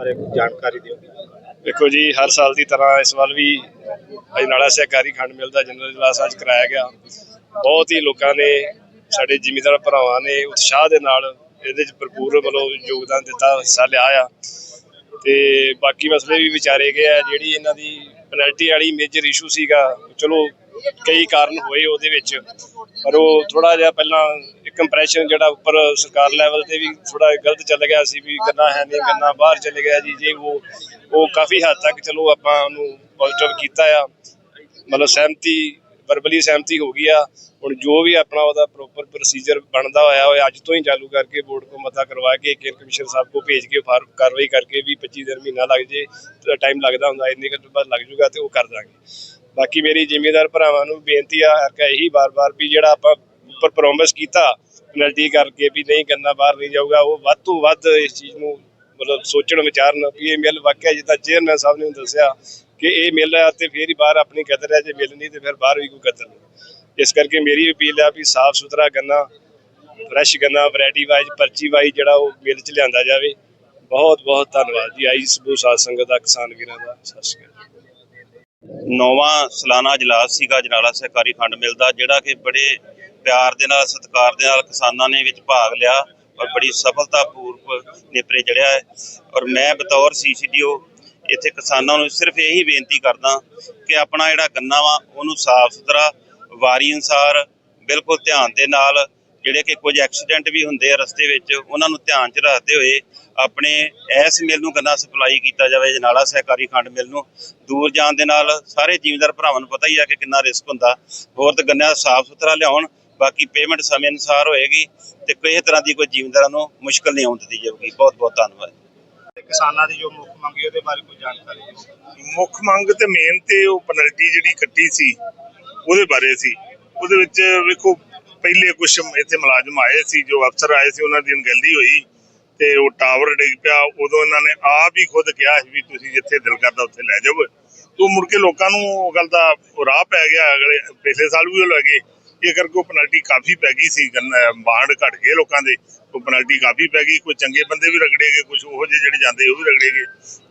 ਬਾਰੇ ਜਾਣਕਾਰੀ ਦਿਓ। ਦੇਖੋ ਜੀ, ਹਰ ਸਾਲ ਦੀ ਤਰ੍ਹਾਂ ਇਸ ਵਾਰ ਵੀ ਅਜਨਾਲਾ ਸਹਿਕਾਰੀ ਖੰਡ ਮਿਲ ਦਾ ਜਨਰਲ ਇਜਲਾਸ ਅੱਜ ਕਰਾਇਆ ਗਿਆ। ਬਹੁਤ ਹੀ ਲੋਕਾਂ ਨੇ, ਸਾਡੇ ਜ਼ਿਮੀਂਦਾਰ ਭਰਾਵਾਂ ਨੇ ਉਤਸ਼ਾਹ ਦੇ ਨਾਲ ਇਹਦੇ 'ਚ ਭਰਪੂਰ ਮਤਲਬ ਯੋਗਦਾਨ ਦਿੱਤਾ, ਹਿੱਸਾ ਲਿਆ ਆ। ਤੇ ਬਾਕੀ ਮਸਲੇ ਵੀ ਵਿਚਾਰੇ ਗਏ ਆ, ਜਿਹੜੀ ਇਹਨਾਂ ਦੀ ਪੈਨਲਟੀ ਵਾਲੀ ਮੇਜਰ ਇਸ਼ੂ ਸੀਗਾ, ਚਲੋ ਕਈ ਕਾਰਨ ਹੋਏ ਉਹਦੇ ਵਿੱਚ, ਪਰ ਉਹ ਥੋੜਾ ਜਿਹਾ ਪਹਿਲਾਂ ਕੰਪਰੈਸ਼ਨ ਜਿਹੜਾ ਉੱਪਰ ਸਰਕਾਰ ਲੈਵਲ ਤੇ ਵੀ ਥੋੜਾ ਗਲਤ ਚੱਲ ਗਿਆ ਸੀ ਵੀ ਗੰਨਾ ਹੈ ਨਹੀਂ, ਗੰਨਾ ਬਾਹਰ ਚਲੇ ਗਿਆ ਜੀ, ਜੇ ਉਹ ਉਹ ਕਾਫੀ ਹੱਦ ਤੱਕ ਚਲੋ ਆਪਾਂ ਉਹਨੂੰ ਪੋਜ਼ਿਟਿਵ ਕੀਤਾ ਆ। ਮਤਲਬ ਸਹਿਮਤੀ ਵਰਬਲੀ ਸਹਿਮਤੀ ਹੋ ਗਈ ਆ। ਹੁਣ ਜੋ ਵੀ ਆਪਣਾ ਉਹਦਾ ਪ੍ਰੋਪਰ ਪ੍ਰੋਸੀਜਰ ਬਣਦਾ ਹੋਇਆ ਉਹ ਅੱਜ ਤੋਂ ਹੀ ਚਾਲੂ ਕਰਕੇ ਬੋਰਡ ਕੋ ਮਤਾ ਕਰਵਾ ਕੇ ਕੇਅਰ ਕਮਿਸ਼ਨ ਸਾਹਿਬ ਕੋ ਭੇਜ ਕੇ ਫਾਰ, ਕਾਰਵਾਈ ਕਰਕੇ ਵੀ 25 ਦਿਨ ਮਹੀਨਾ ਲੱਗ ਜੇ ਟਾਈਮ ਲੱਗਦਾ ਹੁੰਦਾ, ਇੰਨੇ ਕੁ ਬਾਅਦ ਲੱਗ ਜੂਗਾ ਤੇ ਉਹ ਕਰ ਦਾਂਗੇ। ਬਾਕੀ ਮੇਰੀ ਜ਼ਿਮੀਂਦਾਰ ਭਰਾਵਾਂ ਨੂੰ ਬੇਨਤੀ ਆ ਕਿ ਇਹੀ ਬਾਰ-ਬਾਰ ਵੀ ਜਿਹੜਾ ਆਪਾਂ ਉੱਪਰ ਪ੍ਰੋਮਿਸ ਕੀਤਾ ਪੈਨਲਟੀ ਕਰਕੇ ਵੀ ਨਹੀਂ ਗੰਨਾ ਬਾਹਰ ਨਹੀਂ ਜਾਊਗਾ, ਉਹ ਵੱਧ ਤੋਂ ਵੱਧ ਇਸ ਚੀਜ਼ ਨੂੰ ਮਤਲਬ ਸੋਚਣ ਵਿਚਾਰਨ ਵੀ ਇਹ ਮਿਲ ਵਾਕਿਆ ਜਿੱਦਾਂ ਚੇਅਰਮੈਨ ਸਾਹਿਬ ਨੇ ਦੱਸਿਆ ਕਿ ਇਹ ਮਿਲ ਹੈ ਤੇ ਫੇਰ ਹੀ ਬਾਹਰ ਆਪਣੀ ਕਦਰ ਹੈ ਜੇ ਮਿਲ ਨਹੀਂ ਤੇ ਫਿਰ ਬਾਹਰ ਵੀ ਕੋਈ ਕਦਰ ਨਹੀਂ। ਇਸ ਕਰਕੇ ਮੇਰੀ ਅਪੀਲ ਹੈ ਵੀ ਸਾਫ਼ ਸੁਥਰਾ ਗੰਨਾ ਫਰੈਸ਼ ਗੰਨਾ ਵੈਰਾਈਟੀ ਵਾਈਜ਼ ਪਰਚੀ ਵਾਈਜ਼ ਜਿਹੜਾ ਉਹ ਮਿਲ ਚ ਲਿਆਂਦਾ ਜਾਵੇ। ਬਹੁਤ ਬਹੁਤ ਧੰਨਵਾਦ ਜੀ। ਆਈ ਸਬੂ ਸਾਧ ਸੰਗਤ ਦਾ, ਕਿਸਾਨ ਵੀਰਾਂ ਦਾ, ਸਤਿ ਸ਼੍ਰੀ ਅਕਾਲ। ਨੌਵਾਂ ਸਾਲਾਨਾ ਇਜਲਾਸ ਸੀਗਾ ਜਨਾਲਾ ਸਹਿਕਾਰੀ ਖੰਡ ਮਿਲ ਦਾ, ਜਿਹੜਾ ਕਿ ਬੜੇ ਪਿਆਰ ਦੇ ਨਾਲ, ਸਤਿਕਾਰ ਦੇ ਨਾਲ ਕਿਸਾਨਾਂ ਨੇ ਵਿੱਚ ਭਾਗ ਲਿਆ ਔਰ ਬੜੀ ਸਫਲਤਾਪੂਰਵਕ ਨੇਪਰੇ ਚੜਿਆ ਹੈ। ਔਰ ਮੈਂ ਬਤੌਰ ਸੀਸੀਡੀਓ ਇੱਥੇ ਕਿਸਾਨਾਂ ਨੂੰ ਸਿਰਫ ਇਹੀ ਬੇਨਤੀ ਕਰਦਾ ਕਿ ਆਪਣਾ ਜਿਹੜਾ ਗੰਨਾ ਵਾ, ਉਹਨੂੰ ਸਾਫ਼ ਸੁਥਰਾ, ਵਾਰੀ ਅਨਸਾਰ ਬਿਲਕੁਲ ਧਿਆਨ ਦੇ ਨਾਲ ਜਿਹੜੇ ਕਿ ਕੁਝ ਐਕਸੀਡੈਂਟ ਵੀ ਹੁੰਦੇ ਆ ਰਸਤੇ ਵਿੱਚ, ਉਹਨਾਂ ਨੂੰ ਧਿਆਨ 'ਚ ਰੱਖਦੇ ਹੋਏ ਆਪਣੇ ਇਸ ਮਿਲ ਨੂੰ ਗੰਨਾ ਸਪਲਾਈ ਕੀਤਾ ਜਾਵੇ ਜਨਾਲਾ ਸਹਿਕਾਰੀ ਖੰਡ ਮਿਲ ਨੂੰ। ਦੂਰ ਜਾਣ ਦੇ ਨਾਲ ਸਾਰੇ ਜ਼ਿਮੀਂਦਾਰ ਭਰਾਵਾਂ ਨੂੰ ਪਤਾ ਹੀ ਆ ਕਿ ਕਿੰਨਾ ਰਿਸਕ ਹੁੰਦਾ। ਹੋਰ ਤਾਂ ਗੰਨਾ ਸਾਫ਼ ਸੁਥਰਾ ਲਿਆਉਣ ਬਾਕੀ ਪੇਮੈਂਟ ਸਮੇਂ ਅਨੁਸਾਰ ਹੋਏਗੀ ਤੇ ਕਿਸੇ ਤਰ੍ਹਾਂ ਦੀ ਕੋਈ ਜ਼ਿਮੀਂਦਾਰਾਂ ਨੂੰ ਮੁਸ਼ਕਲ ਨਹੀਂ ਆਉਣ ਦਿੱਤੀ ਜਾਊਗੀ। ਬਹੁਤ ਬਹੁਤ ਧੰਨਵਾਦ ਕਿਸਾਨਾਂ ਦੀ ਜੋ ਮੁੱਖ ਮੰਗ ਹੈ ਉਹਦੇ ਬਾਰੇ ਕੋਈ ਜਾਣਕਾਰੀ ਮੁੱਖ ਮੰਗ ਤੇ ਮੇਨ ਤੇ ਉਹ ਪੈਨਲਟੀ ਜਿਹੜੀ ਕੱਟੀ ਸੀ ਉਹਦੇ ਬਾਰੇ ਸੀ। ਉਹਦੇ ਵਿੱਚ ਵੇਖੋ ਪਹਿਲੇ ਕੁਝ ਇੱਥੇ ਮੁਲਾਜ਼ਮ ਆਏ ਸੀ ਜੋ ਅਫਸਰ ਆਏ ਸੀ ਉਹਨਾਂ ਦੀ ਅਣਗਹਿਲੀ ਹੋਈ ਤੇ ਉਹ ਟਾਵਰ ਡਿੱਗ ਪਿਆ। ਉਦੋਂ ਇਹਨਾਂ ਨੇ ਆਪ ਹੀ ਖੁਦ ਕਿਹਾ ਸੀ ਵੀ ਤੁਸੀਂ ਜਿੱਥੇ ਦਿਲ ਕਰਦਾ ਉੱਥੇ ਲੈ ਜਾਓ। ਤੋਂ ਮੁੜ ਕੇ ਲੋਕਾਂ ਨੂੰ ਉਹ ਗੱਲ ਦਾ ਰਾਹ ਪੈ ਗਿਆ। ਅਗਲੇ ਪਿਛਲੇ ਸਾਲ ਵੀ ਉਹ ਲੱਗੇ ਇਹ ਕਰਕੇ ਉਹ ਪੈਨਲਟੀ ਕਾਫੀ ਪੈ ਗਈ ਸੀ ਬਾਂਡ ਘਟ ਗਏ ਲੋਕਾਂ ਦੇ ਉਹ ਪੈਨਲਟੀ ਕਾਫੀ ਪੈ ਗਈ ਕੋਈ ਚੰਗੇ ਬੰਦੇ ਵੀ ਰਗੜੇ ਗਏ ਕੁਝ ਉਹੋ ਜਿਹੇ ਜਿਹੜੇ ਜਾਂਦੇ ਉਹ ਵੀ ਰਗੜੇ ਗਏ।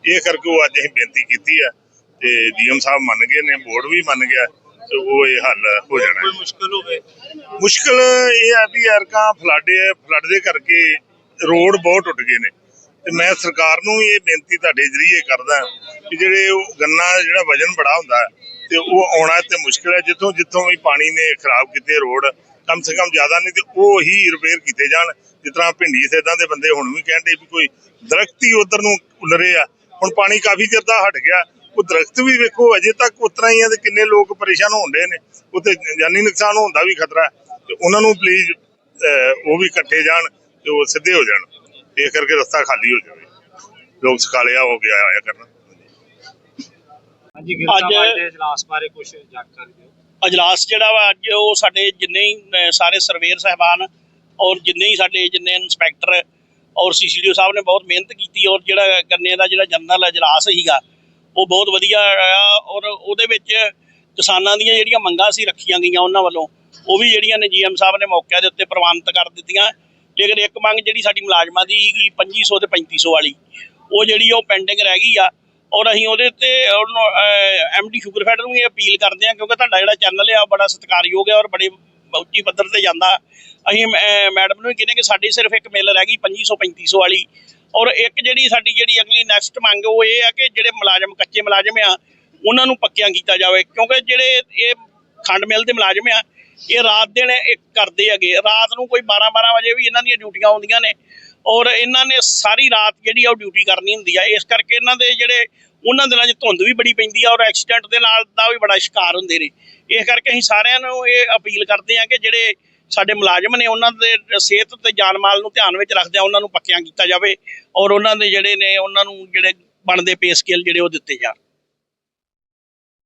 ਇਹ ਕਰਕੇ ਉਹ ਅੱਜ ਅਸੀਂ ਬੇਨਤੀ ਕੀਤੀ ਹੈ ਤੇ ਡੀਐਮ ਸਾਹਿਬ ਮੰਨ ਗਏ ਨੇ ਬੋਰਡ ਵੀ ਮੰਨ ਗਿਆ ਤੇ ਉਹ ਇਹ ਹੱਲ ਹੋ ਜਾਣਾ ਕੋਈ। ਮੁਸ਼ਕਲ ਹੋਵੇ? ਮੁਸ਼ਕਲ ਇਹ ਹੈ ਵੀ ਐਰਕਾਂ ਫਲੱਡ ਫਲੱਡ ਦੇ ਕਰਕੇ ਰੋਡ ਬਹੁਤ ਟੁੱਟ ਗਏ ਨੇ। ਤੇ ਮੈਂ ਸਰਕਾਰ ਨੂੰ ਇਹ ਬੇਨਤੀ ਤੁਹਾਡੇ ਜਰੀਏ ਕਰਦਾ ਕਿ ਜਿਹੜੇ ਉਹ ਗੰਨਾ ਜਿਹੜਾ ਵਜਨ ਬੜਾ ਹੁੰਦਾ ਹੈ ਤੇ ਉਹ ਆਉਣਾ ਤੇ ਮੁਸ਼ਕਲ ਹੈ। ਜਿੱਥੋਂ ਜਿੱਥੋਂ ਵੀ ਪਾਣੀ ਨੇ ਖਰਾਬ ਕੀਤੇ ਰੋਡ, ਕਮ ਸੇ ਕਮ ਜ਼ਿਆਦਾ ਨਹੀਂ ਤੇ ਉਹ ਹੀ ਰਿਪੇਅਰ ਕੀਤੇ ਜਾਣ। ਜਿਸ ਤਰ੍ਹਾਂ ਭਿੰਡੀ ਸੇਦਾਂ ਦੇ ਬੰਦੇ ਹੁਣ ਵੀ ਕਹਿੰਦੇ ਵੀ ਕੋਈ ਦਰਖਤ ਹੀ ਉਧਰ ਨੂੰ ਉਲਰੇ ਆ। ਹੁਣ ਪਾਣੀ ਕਾਫੀ ਚਿਰ ਦਾ ਹਟ ਗਿਆ। ਉਹ ਦਰਖਤ ਵੀ ਵੇਖੋ, ਅਜੇ ਤੱਕ ਉਤਰਾ ਹੀ ਆ ਤੇ ਕਿੰਨੇ ਲੋਕ ਪਰੇਸ਼ਾਨ ਹੋਣ ਡੇ ਨੇ। ਉੱਥੇ ਜਾਨੀ ਨੁਕਸਾਨ ਹੋਣ ਦਾ ਵੀ ਖਤਰਾ। ਤੇ ਉਹਨਾਂ ਨੂੰ ਪਲੀਜ਼ ਉਹ ਵੀ ਇਕੱਠੇ ਜਾਣ ਤੇ ਉਹ ਸਿੱਧੇ ਹੋ ਜਾਣ। ਇਹ ਕਰਕੇ ਰਸਤਾ ਖਾਲੀ ਹੋ ਜਾਵੇ। ਲੋਕ ਸਕਾਲਿਆ ਹੋ ਗਿਆ ਆਇਆ ਕਰਨਾ। ਅੱਜ- ਇਜਲਾਸ ਬਾਰੇ ਕੁਝ ਜਾਣਕਾਰੀ ਦਿਓ। ਅਜਲਾਸ ਜਿਹੜਾ ਵਾ ਅੱਜ ਉਹ ਸਾਡੇ ਜਿੰਨੇ ਹੀ ਸਾਰੇ ਸਰਵੇਅਰ ਸਹਿਬਾਨ ਔਰ ਜਿੰਨੇ ਹੀ ਸਾਡੇ ਜਿੰਨੇ ਇਨਸਪੈਕਟਰ ਔਰ ਸੀਸੀਡੀਓ ਸਾਹਿਬ ਨੇ ਬਹੁਤ ਮਿਹਨਤ ਕੀਤੀ ਔਰ ਜਿਹੜਾ ਗੰਨੇ ਦਾ ਜਿਹੜਾ ਜਨਰਲ ਅਜਲਾਸ ਸੀਗਾ ਉਹ ਬਹੁਤ ਵਧੀਆ ਆ ਔਰ ਉਹਦੇ ਵਿੱਚ ਕਿਸਾਨਾਂ ਦੀਆਂ ਜਿਹੜੀਆਂ ਮੰਗਾਂ ਸੀ ਰੱਖੀਆਂ ਗਈਆਂ ਉਹਨਾਂ ਵੱਲੋਂ ਉਹ ਵੀ ਜਿਹੜੀਆਂ ਨੇ ਜੀਐਮ ਸਾਹਿਬ ਨੇ ਮੌਕਿਆਂ ਦੇ ਉੱਤੇ ਪ੍ਰਵਾਨਿਤ ਕਰ ਦਿੱਤੀਆਂ। ਲੇਕਿਨ ਇੱਕ ਮੰਗ ਜਿਹੜੀ ਸਾਡੀ ਮੁਲਾਜ਼ਮਾਂ ਦੀ ਸੀਗੀ 2500 ਤੇ 3500 ਵਾਲੀ ਉਹ ਜਿਹੜੀ ਉਹ ਪੈਂਡਿੰਗ ਰਹਿ ਗਈ ਆ ਔਰ ਅਸੀਂ ਉਹਦੇ ਤੇ ਐਮਡੀ ਸ਼ੂਗਰਫੈਡ ਨੂੰ ਵੀ ਅਪੀਲ ਕਰਦੇ ਹਾਂ, ਕਿਉਂਕਿ ਤੁਹਾਡਾ ਜਿਹੜਾ ਚੈਨਲ ਆ, ਉਹ ਬੜਾ ਸਤਿਕਾਰਯੋਗ ਹੈ ਔਰ ਬੜੇ ਉੱਚੀ ਪੱਧਰ ਤੇ ਜਾਂਦਾ। ਅਸੀਂ ਮੈਡਮ ਨੂੰ ਵੀ ਕਹਿੰਦੇ ਕਿ ਸਾਡੀ ਸਿਰਫ ਇੱਕ ਮਿਲ ਰਹਿ ਗਈ 2500 3500 ਵਾਲੀ। ਔਰ ਇੱਕ ਜਿਹੜੀ ਸਾਡੀ ਜਿਹੜੀ ਅਗਲੀ ਨੈਕਸਟ ਮੰਗ, ਉਹ ਇਹ ਆ ਕਿ ਜਿਹੜੇ ਮੁਲਾਜ਼ਮ, ਕੱਚੇ ਮੁਲਾਜ਼ਮ ਆ, ਉਹਨਾਂ ਨੂੰ ਪੱਕਿਆਂ ਕੀਤਾ ਜਾਵੇ। ਕਿਉਂਕਿ ਜਿਹੜੇ ਇਹ ਖੰਡ ਮਿਲ ਦੇ ਮੁਲਾਜ਼ਮ ਆ, ਇਹ ਰਾਤ ਦਿਨ ਇੱਕ ਕਰਦੇ ਹੈਗੇ। ਰਾਤ ਨੂੰ ਕੋਈ 12 12 ਵਜੇ ਵੀ ਇਹਨਾਂ ਦੀਆਂ ਡਿਊਟੀਆਂ ਆਉਂਦੀਆਂ ਨੇ। ਔਰ ਇਹਨਾਂ ਨੇ ਸਾਰੀ ਰਾਤ ਜਿਹੜੀ ਆ ਉਹ ਡਿਊਟੀ ਕਰਨੀ ਹੁੰਦੀ ਆ। ਇਸ ਕਰਕੇ ਇਹਨਾਂ ਦੇ ਜਿਹੜੇ ਉਹਨਾਂ ਦਿਨਾਂ 'ਚ ਧੁੰਦ ਵੀ ਬੜੀ ਪੈਂਦੀ ਆ ਔਰ ਐਕਸੀਡੈਂਟ ਦੇ ਨਾਲ ਦਾ ਵੀ ਬੜਾ ਸ਼ਿਕਾਰ ਹੁੰਦੇ ਨੇ। ਇਸ ਕਰਕੇ ਅਸੀਂ ਸਾਰਿਆਂ ਨੂੰ ਇਹ ਅਪੀਲ ਕਰਦੇ ਆ ਕਿ ਜਿਹੜੇ ਸਾਡੇ ਮੁਲਾਜ਼ਮ ਨੇ ਉਹਨਾਂ ਦੇ ਸਿਹਤ ਤੇ ਜਾਨ ਮਾਲ ਨੂੰ ਧਿਆਨ ਵਿੱਚ ਰੱਖਦਿਆਂ ਉਹਨਾਂ ਨੂੰ ਪੱਕਿਆਂ ਕੀਤਾ ਜਾਵੇ ਔਰ ਉਹਨਾਂ ਦੇ ਜਿਹੜੇ ਨੇ ਉਹਨਾਂ ਨੂੰ ਜਿਹੜੇ ਬਣਦੇ ਪੇ ਸਕੇਲ ਜਿਹੜੇ ਉਹ ਦਿੱਤੇ ਜਾਣ।